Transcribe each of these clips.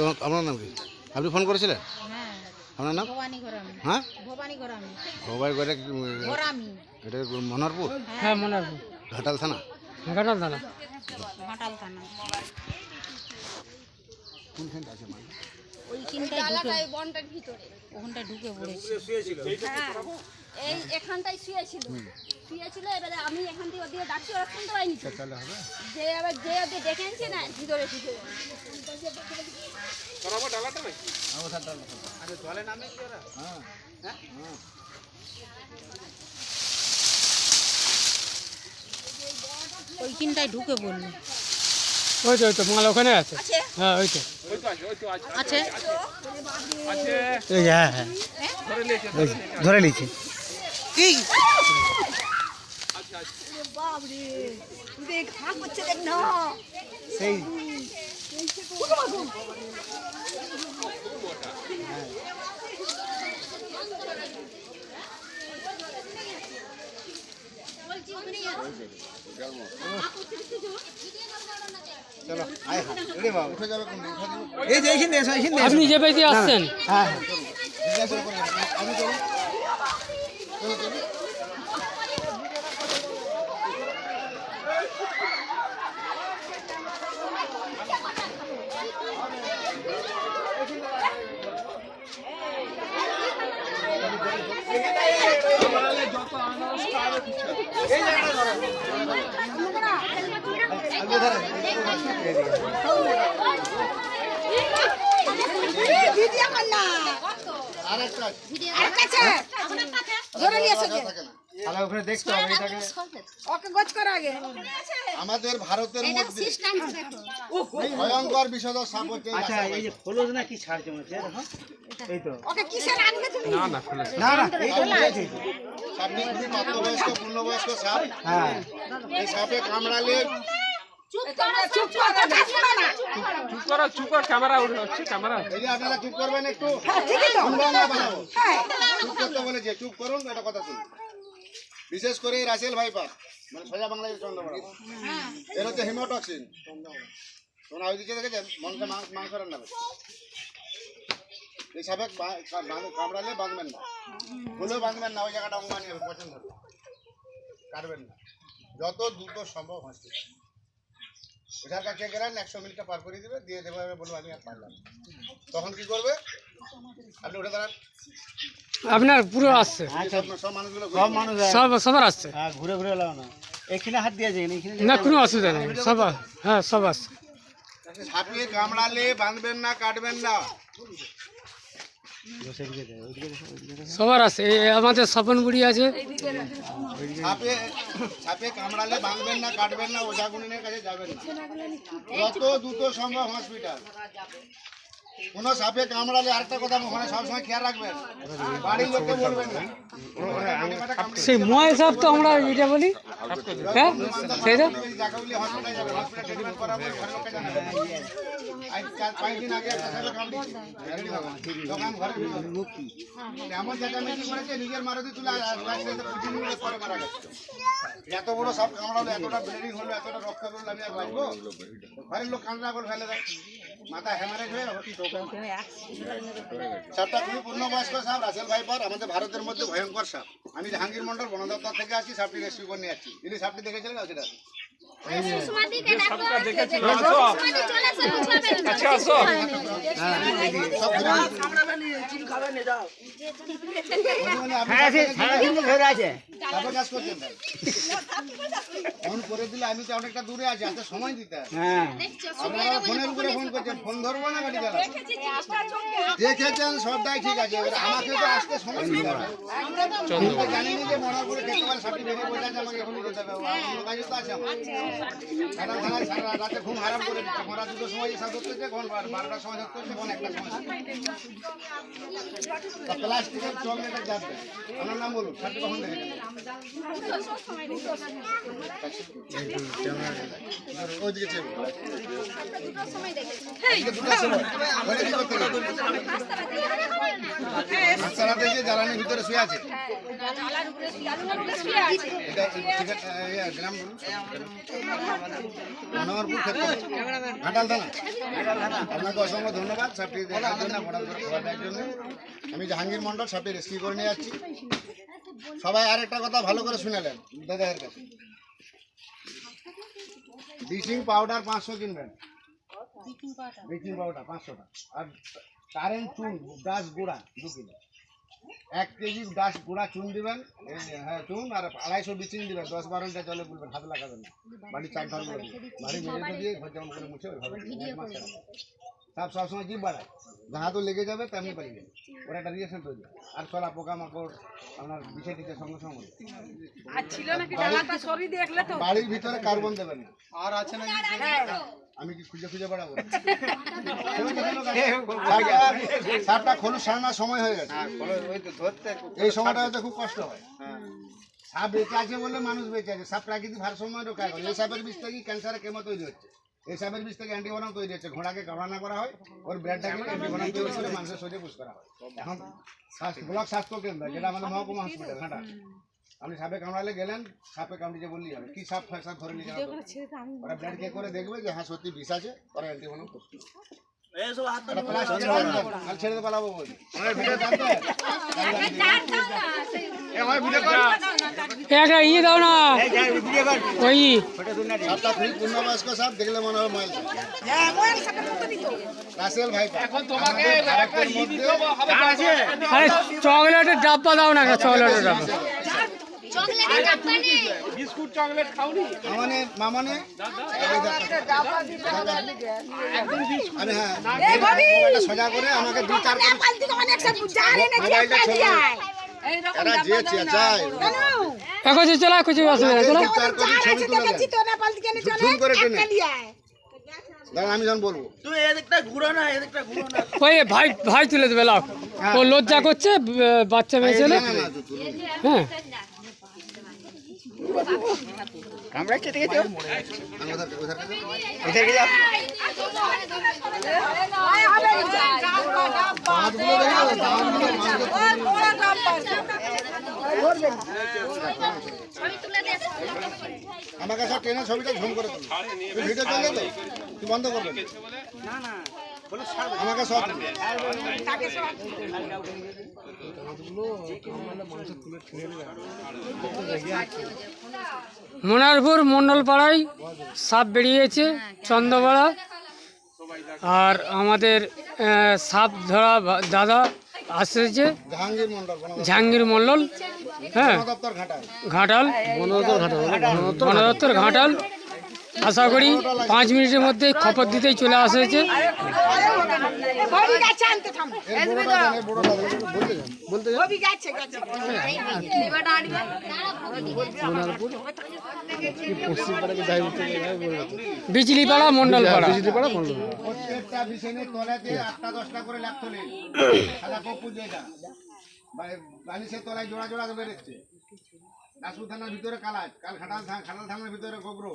তো আপনার নাম কি? আপনি ফোন করেছিলেন? হ্যাঁ। আপনার নাম? হ্যাঁ? এটা মনোহরপুর হ্যাঁ মনে ঘাটাল থানা? ঘাটাল থানা। কোনখানটা আছে মানে ঢুকে। ওখানটায় ঢুকে পড়েছে। হ্যাঁ, এই এখানটায় শুয়েছিল। শুয়েছিল এবারে আমি এখান থেকে ওদিকে ডাকছি ওরা শুনতে পাইনি তাহলে হবে। যে এবার যে ওদের ডেকে আনছে না ভিতরে ঢুকে ওইখানটায় ঢুকে পড়ল। ওই তো ওই তো মাল ওখানে আছে। হ্যাঁ ওই তো। আছে এই হ্যাঁ হ্যাঁ। ধরে নিয়েছি বাবরে দেখ হাঁ করছে দেখ না সেই চলো আয় হ্যাঁ রে বাবা উঠে যাবে কোন দিন উঠে যাবে এই যে এইখানে এসো এইখানে আপনি যে পেয়ে আসছেন হ্যাঁ হ্যাঁ জিজ্ঞাসা করে আমি চলুন চলো চলো ভিডিও কর না আরেকটা একটা আর ধরে নিয়ে গে। তাহলে ওখানে দেখতে হবে এটাকে ওকে করো আগে। আমাদের ভারতের মধ্যে ভয়ঙ্কর বিষধর সাপ হচ্ছে আচ্ছা এই যে খোলস না কি ছাড়ছে মনে হচ্ছে? এই তো। ওকে কিসের আনবে তুমি? না না এই তো খুবই প্রাপ্তবয়স্ক পূর্ণবয়স্ক সাপ? হ্যাঁ। এই সাপে কামড়ালে চুপ করো চুপ করো না। চুপ করো। চুপ করো ক্যামেরা উঠে ক্যামেরা। এই যে আপনারা চুপ করবেন একটু। হ্যাঁ ঠিকই তো। হ্যাঁ। চুপ করতে বলেছে চুপ করুন এটা কথা শুনুন। বিশেষ করে রাশিয়াল রাসেল ভাইপার মানে সোজা বাংলাদেশ চন্দ্রবড়া এর হচ্ছে হিমোটক্সিন। তোমরা ওইদিকে দেখেছেন? মনকে মাংস রান্না করে এই সাপে কামড়ালে বাঁধবেন না। ভুলেও বাঁধবেন না ওই জায়গাটা অঙ্গানি হবে পছন্দ কাটবেন না। যত দ্রুত সম্ভব হসপিটাল ওটার কাছে গেলেন একশো মিনিটটা পার করে দিবে দিয়ে দেবো আমি বলব আমি আর পারলাম তখন কি করবে? আপনি উঠে দাঁড়ান। আপনার পুরো আসছে। সব সব মানুষগুলো সব মানুষ সব সবার আসছে। হ্যাঁ ঘুরে ঘুরে লাও না এখানে হাত দিয়ে যায় এখানে না কোনো অসুবিধা নেই। সব হ্যাঁ সব আসছে। হাতিয়ে কামড়ালে বাঁধবেন না কাটবেন না বসে দিকে দেয় ওইদিকে দেখো, ওইদিকে দেখো। সবার আছে আমাদের স্বপন বুড়ি আছে। না কাটবেন না ওঝা যত দ্রুত সম্ভব হসপিটাল কোন সাপে কামড়ালে আরেকটা কথা ওখানে সবসময় খেয়াল রাখবেন। বাড়ির লোককে বলবেন না। সেই ময় সাপ তো আমরা এটা বলি। হ্যাঁ? মারা গেছে। এত বড় সাপ কামড়ালো এতটা ব্লিডিং হলো এতটা রক্ত বেরোলো আমি আর বাঁচবো? ঘরের লোক কান্না করে ফেলে দেয়। মাথা হ্যামারেজ হয়ে। সাপটা খুবই পূর্ণবয়স্ক সাপ রাসেল ভাইপার আমাদের ভারতের মধ্যে ভয়ঙ্কর সাপ। আমি জাহাঙ্গীর মন্ডল বন দপ্তর থেকে আসছি সাপটি রেস্কিউ করে নিয়ে আসছি। তিনি সাপটি দেখেছিলেন? সেটা আসো সব ধরে হ্যাঁ? ফোন করে দিলে আমি তো অনেকটা দূরে আছি এত সময় দিতে হ্যাঁ। আপনারা ফোনের উপরে ফোন করছেন ফোন ধরবো না গাড়ি দেখেছেন সবটাই ঠিক আছে এবারে আমাকে তো আসতে সময় দিতে জানি না যে মনে করে খেতে পারে সাপটি বেরিয়ে আমাকে এখনই যেতে হবে। কাজে তো আছে আমার। সারা রাতে ঘুম হারাম করে দিচ্ছে ঘোরা দুটো সময় ধরতে হচ্ছে ঘন বারোটার সময় হচ্ছে ঘন একটার সময় প্লাস্টিকের এটা যাবে আমার নাম বলুন কখন যে জ্বালানির ভিতরে শুয়ে আছে। ইয়ে, গ্রাম মনোহরপুর ক্ষেত্র। ঘাটাল থানা। আপনাকে অসংখ্য ধন্যবাদ। সাপটি দেখার জন্য ফটো খবর জন্য। আমি জাহাঙ্গীর মন্ডল সাপটি রেস্কিউ করে নিয়ে যাচ্ছি। সবাই আর একটা কথা ভালো করে শুনেলেন দাদাদের কাছে। ব্লিচিং পাউডার পাঁচশো কিনবেন। Bleaching powder? পাঁচশোটা আর কারেন্ট চুন ডাস গুঁড়া দু কিলো। এক কেজি ডাস গুঁড়া চুন দিবেন হ্যাঁ চুন আর আড়াইশো ব্লিচিং দিবেন দশ বারো লিটার জলে গুলবেন হাত লাগাবেন না। বাড়ি চার ধার বাড়ি মেরে দিয়ে ঘর যেমন করে মুছে ওইভাবে। সাপ সবসময় জিভ বাড়ায়। যাহা তো লেগে যাবে তেমনি পালিয়ে যাবে। ওর একটা রিয়েকশন তৈরি হয়। আর ছড়া পোকামাকড় আপনার বিষে টিকে সঙ্গে সঙ্গে। বাড়ির ভিতরে কার্বন দেবেন না। আর আছে না আমি কি খুঁজে খুঁজে বেড়াবো? সাপটা- সাপটা খোলু সারানোর সময় হয়ে গেছে। এই সময়টা হয়তো খুব কষ্ট হয়। সাপ বেঁচে আছে বলে মানুষ বেঁচে আছে। সাপ প্রাকৃতিক ভারসাম্য রক্ষা করে। এই সাপের বিষ থেকে ক্যান্সারের কেমো তৈরি হচ্ছে। এই সাপের বিষ থেকে অ্যান্টিবনাম তৈরি হচ্ছে। ঘোড়াকে কামড়ানা করা হয় ওর ব্লাডটাকে অ্যান্টিবনাম তৈরি করে মানুষের শরীরে পুষ করা হয়। এখন স্বাস্থ্য- ব্লক স্বাস্থ্য কেন্দ্র যেটা আমাদের মহকুমা হসপিটাল ঘাটা আপনি সাপে কামড়ালে গেলেন সাপে কামড়িয়ে বললেই হবে। কি সাপ সাপ ধরে নিয়ে যাওয়া ওরা ব্লাড চেক করে দেখবে যে হ্যাঁ সত্যি বিষ আছে ওরা অ্যান্টিবনাম পুষ ছেড়ে পালাবো বলি ভিডিও জানতে আমার একটা ইয়ে দাও না। ওই। মনে আরে চকলেটের ডাব্বা দাও না একটা চকলেটের ডাব্বা বিস্কুট চকলেট খাওনি? মামানে মামানে। আমি হ্যাঁ। সোজা করে আমাকে দু চার এখন চলা কিছু অসুবিধা চলো। আমি যখন বলব। ওই ভাই ভাই তুলে দেবে লাও। ও লজ্জা করছে বাচ্চা মেয়ে ছেলে। না, না, তো তুলুন। হ্যাঁ। ওধার- ওধার কাছে। এদিকে যাও আমাকে সব ট্রেনের ছবিটা ঝুম করে ভিডিও চলছে তো তুই বন্ধ করবে। মনারপুর মণ্ডলপাড়ায় সাপ বেরিয়েছে চন্দ্রপাড়া। আর আমাদের সাপ ধরা দাদা আসছে। জাহাঙ্গীর মন্ডল মণ্ডল হ্যাঁ। দপ্তর ঘাটাল। বন ঘাটাল। আশা করি পাঁচ মিনিটের মধ্যে খবর দিতেই চলে আসেছে বিজলিপাড়া মণ্ডলপাড়া। প্রত্যেকটা তলাতে আটটা দশটা করে যেটা বালিশের তলায় জোড়া জোড়া বেরোচ্ছে থানার ভিতরে কালাজ, কাল খাটাল খাটাল থানার ভিতরে গোবরো।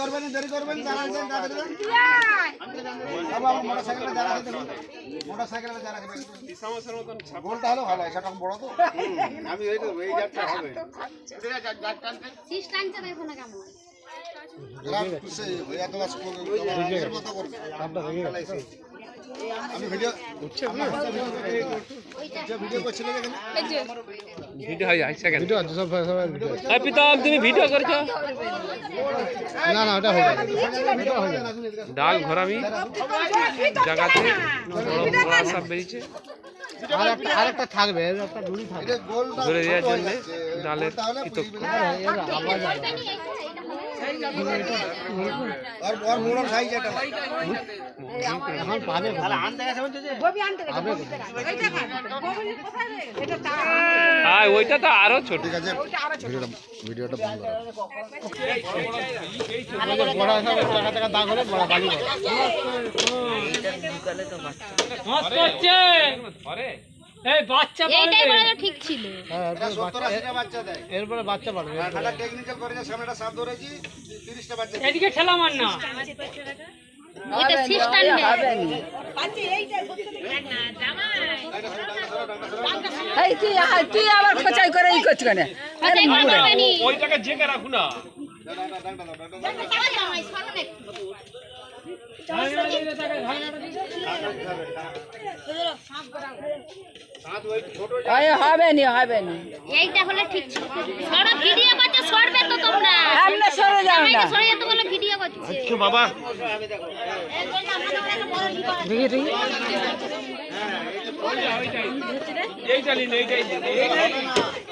করবেন দেরি করবেন যারা আছেন তাদের মোটরসাইকেলে বাবা আমার মোটরসাইকেলে মোটরসাইকেলে যারা আছে গোলটা হলো ভালো সেটা বড় তো। আমি এই তো এই যাত্রা হবে টানছে দেখো না কেমন এরা সেই হয়ে এত বাস করবে, করবে। আমি ভিডিও ভিডিও ভিডিও ভিডিও হয় এক সেকেন্ড ভিডিও প্রীতম তুমি ভিডিও করেছ? না না ওটা হবে ডাল ঘোরামি জায়গাতে বড় বড় সাপ বেরিয়েছে। আরেকটা থাকবে একটা থাকবে। ধরে দেওয়ার জন্যে। ডালের হ্যাঁ ওইটা তো আরও ছোট ঠিক আছে ভিডিওটা ভিডিওটা বন্ধ করো এই বাচ্চা এইটাই বলা ঠিক ছিল হ্যাঁ এটা বাচ্চা দেয় এরপরে বাচ্চা আর খাটা টেকনিক্যাল করে যে সামনেটা সাপ ধরেছি তিরিশটা বাচ্চা এদিকে ঠেলা মার না ওইটা সিস্টেম এই তুই তুই আবার খোঁচাই করে ই করছিস কেন ওইটাকে জেগে রাখুন না আরে হবে নি হবে নি। এইটা হলে ঠিক ছিল। সরো ভিডিও করছ সরবে তো তোমরা। সামনে সরে যাও না। সরে যেতে বলে ভিডিও করছে। বাবা। দেখি দেখি। এইটা নিন এইটাই নিন। অত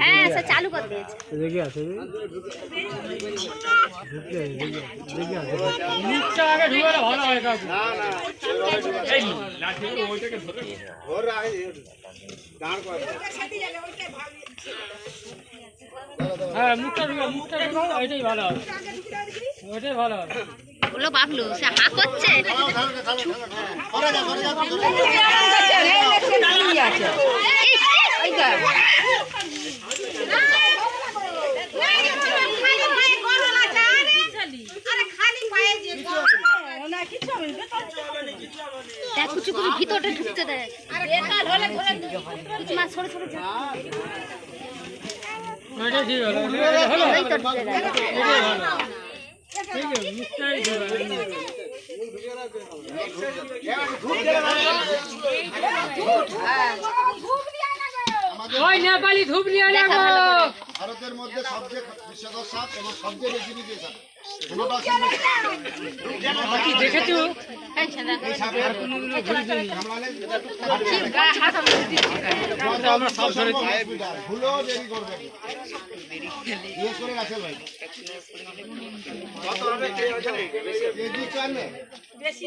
হ্যাঁ সে চালু করে দিয়েছে দেখি আছে মুখটা আগে ঢুকালে ভালো হয় কাকু এই লাঠিগুলো ওইটাকে ধরে ওর আগে দাঁড় করে হ্যাঁ মুখটা ঢুকা মুখটা ঢুকাও ওইটাই ভালো হবে ওইটাই ভালো হবে বলো বাবলু সে হা করছে করে যা করে যা আছে এই যে, দেখ কুচু কুচু ভিতরটা ঢুকতে দেয় কিছু মাছ ছোট ছোট ওইটাই ঠিক হলো ওইটাই হলো এই তো ঢুকে দেয় ওইটাই ভালো ঠিক আছে মুখটাই ঢুকা ওই নেপালি ধূপ নিয়ে গো। ভারতের মধ্যে সবচেয়ে বিষধর সাপ এবং সবচেয়ে বেশি বিদেশ সাপ দেখেছ? এই সাদা কামড়ালে আমরা সব ধরেছি দেরি করবে করে ভাই। বেশি।